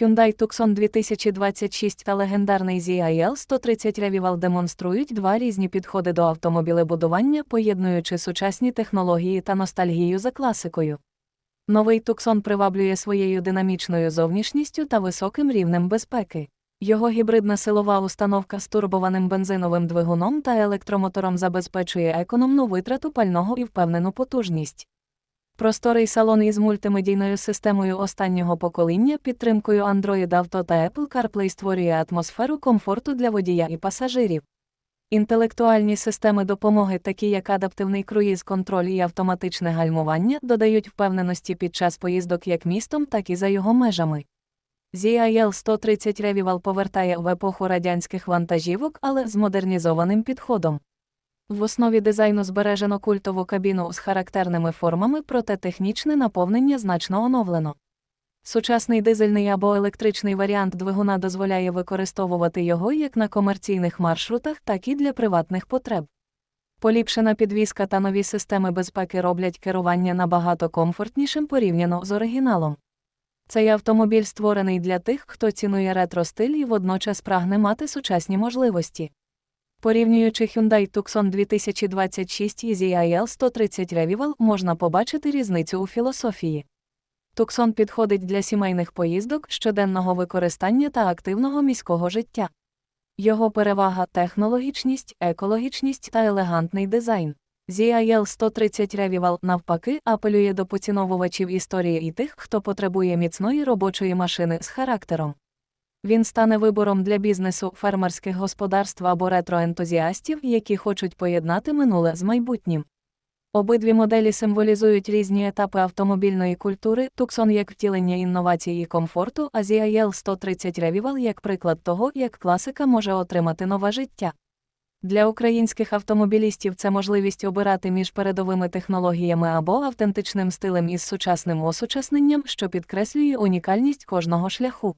Hyundai Tucson 2026 та легендарний ZIL 130 Revival демонструють два різні підходи до автомобілебудування, поєднуючи сучасні технології та ностальгію за класикою. Новий Tucson приваблює своєю динамічною зовнішністю та високим рівнем безпеки. Його гібридна силова установка з турбованим бензиновим двигуном та електромотором забезпечує економну витрату пального і впевнену потужність. Просторий салон із мультимедійною системою останнього покоління, підтримкою Android Auto та Apple CarPlay створює атмосферу комфорту для водія і пасажирів. Інтелектуальні системи допомоги, такі як адаптивний круїз-контроль і автоматичне гальмування, додають впевненості під час поїздок як містом, так і за його межами. ZIL 130 Revival повертає в епоху радянських вантажівок, але з модернізованим підходом. В основі дизайну збережено культову кабіну з характерними формами, проте технічне наповнення значно оновлено. Сучасний дизельний або електричний варіант двигуна дозволяє використовувати його як на комерційних маршрутах, так і для приватних потреб. Поліпшена підвізка та нові системи безпеки роблять керування набагато комфортнішим порівняно з оригіналом. Цей автомобіль створений для тих, хто цінує ретро-стиль і водночас прагне мати сучасні можливості. Порівнюючи Hyundai Tucson 2026 і ZIL 130 Revival, можна побачити різницю у філософії. Tucson підходить для сімейних поїздок, щоденного використання та активного міського життя. Його перевага технологічність, екологічність та елегантний дизайн. ZIL 130 Revival, навпаки, апелює до поціновувачів історії і тих, хто потребує міцної робочої машини з характером. Він стане вибором для бізнесу, фермерських господарств або ретроентузіастів, які хочуть поєднати минуле з майбутнім. Обидві моделі символізують різні етапи автомобільної культури, Tucson як втілення інновацій і комфорту, а ZIL 130 Revival як приклад того, як класика може отримати нове життя. Для українських автомобілістів це можливість обирати між передовими технологіями або автентичним стилем із сучасним осучасненням, що підкреслює унікальність кожного шляху.